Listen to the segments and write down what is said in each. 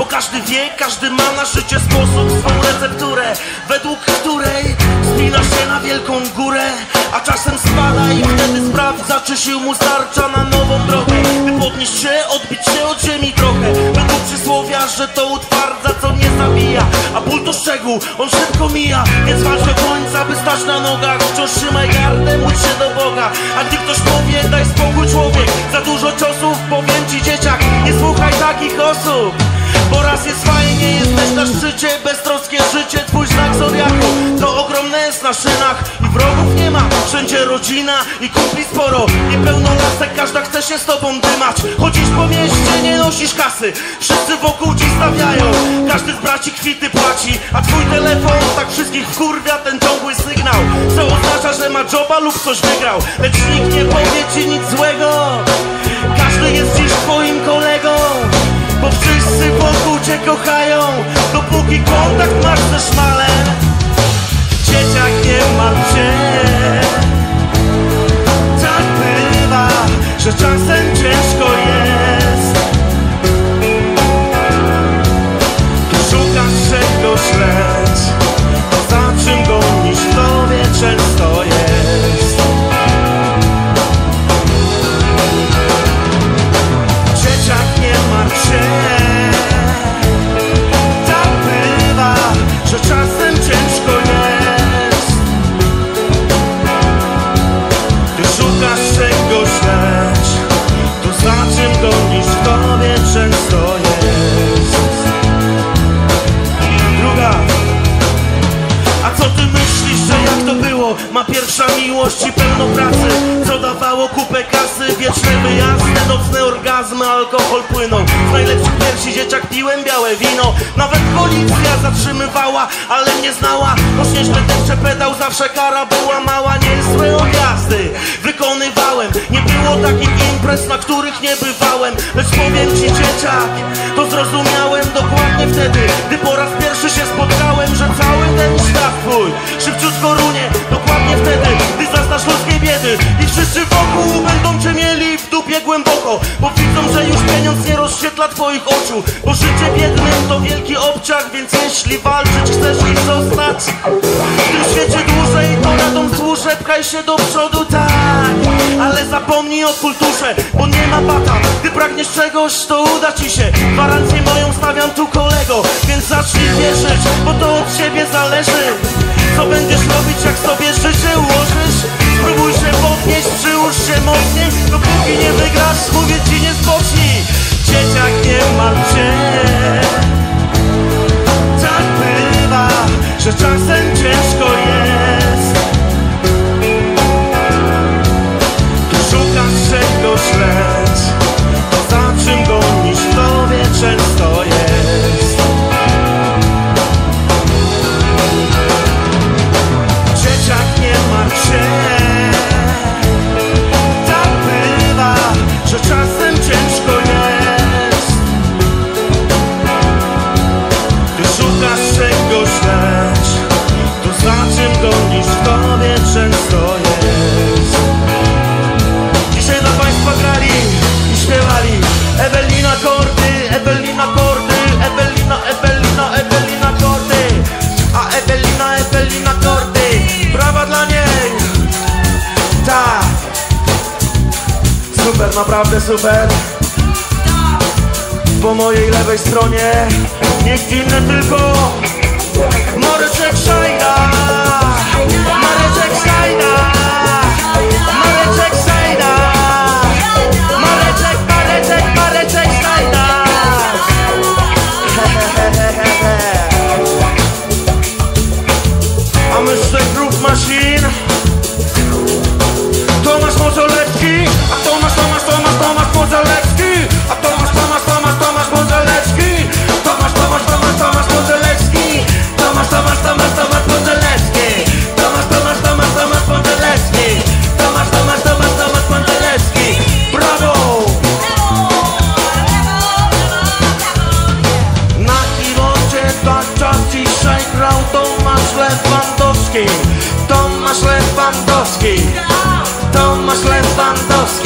Bo każdy wie, każdy ma na życie sposób Swą recepturę, według której Spina się na wielką górę A czasem spada i wtedy sprawdza Czy sił mu starcza na nową drogę. By podnieść się, odbić się od ziemi trochę Według przysłowia, że to utwardza, co nie zabija A ból to szczegół, on szybko mija Więc walcz do końca, by stać na nogach Wciąż trzymaj gardę, módl się do Boga. A gdy ktoś powie, daj spokój człowiek Za dużo ciosów, powiem ci dzieciak Nie słuchaj takich osób bo raz jest fajnie, jesteś na szczycie Beztroskie życie, twój znak zodiaku. To ogromne jest na szynach I wrogów nie ma, wszędzie rodzina I kumpli sporo, niepełno lasek Każda chce się z tobą dymać. Chodzisz po mieście, nie nosisz kasy. Wszyscy wokół ci stawiają. Każdy z braci kwity płaci A twój telefon tak wszystkich wkurwia Ten ciągły sygnał. Co oznacza, że ma joba lub coś wygrał. Lecz nikt nie powie ci nic złego. Każdy jest dziś twoim kolegą Dopóki kontakt masz ze szmalem Dzieciak nie martw się Tak bywa, że czasem ciężko Orgazmy, alkohol płynął. Z najlepszych piersi dzieciak piłem białe wino. Nawet policja zatrzymywała, ale nie znała. Bo śnieżny tęcze pedał, zawsze kara była mała. Niezłe objazdy wykonywałem. Nie było takich imprez, na których nie bywałem. Lecz powiem ci dzieciak, to zrozumiałem dokładnie wtedy Gdy po raz pierwszy się spotkałem, że cały ten świat twój Szybciutko runie, dokładnie wtedy Gdy zaznasz ludzkiej biedy I wszyscy wokół będą cię mieli w dupie głęboko Bo widzą, że już pieniądz nie rozświetla twoich oczu Bo życie biednym to wielki obciach Więc jeśli walczyć chcesz i zostać W tym świecie dłużej to radą służę Pchaj się do przodu, tak. Ale zapomnij o kulturze Bo nie ma bata. Gdy pragniesz czegoś, to uda ci się. Gwarancję moją stawiam tu kolego Więc zacznij wierzyć, bo to od ciebie zależy. Co będziesz robić, jak sobie życie ułożysz Spróbuj się podnieść, przyłóż się mocniej Dopóki nie wygrasz, mówię ci nie spocznij. Dzieciak nie martw się. Tak bywa, że czasem ciężko jest. Tu szukasz czegoś lecz To za czym gonisz w tobie często naprawdę super. Po mojej lewej stronie Nikt inny tylko Mareczek Szajda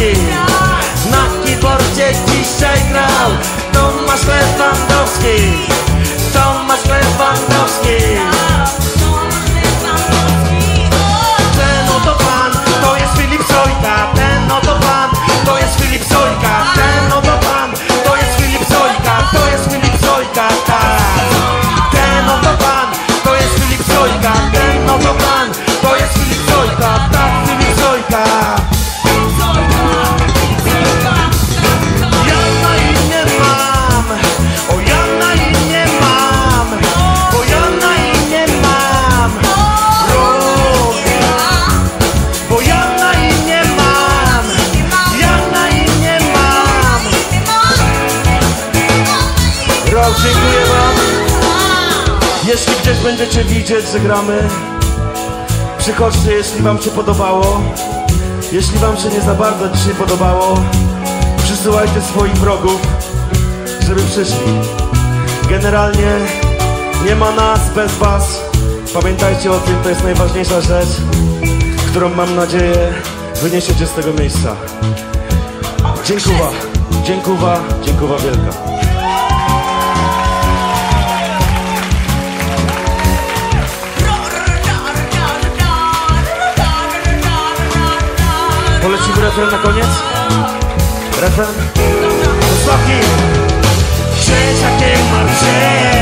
Lewandowski Na keyboardzie dzisiaj grał Tomasz Lewandowski. Jeśli gdzieś będziecie widzieć, że gramy, przychodźcie, jeśli wam się podobało. Jeśli wam się nie za bardzo dzisiaj podobało, przysyłajcie swoich wrogów, żeby przyszli. Generalnie nie ma nas bez was. Pamiętajcie o tym, to jest najważniejsza rzecz, którą mam nadzieję wyniesiecie z tego miejsca. Dziękuję, dziękuję, dziękuję wielka. Polecimy refren na koniec? Refren? Ostatni! Dzieciakiem martw się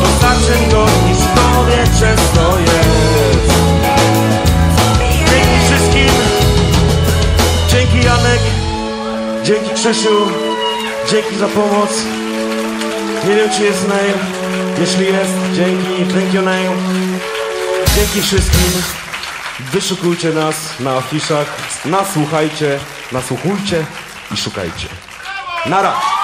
To znaczy go niż tobie często jest. Dzięki wszystkim Dzięki Janek Dzięki Krzysiu Dzięki za pomoc. Nie wiem czy jest name Jeśli jest, dzięki Thank you name. Dzięki wszystkim. Wyszukujcie nas na afiszach Nasłuchajcie, nasłuchujcie i szukajcie. Nara!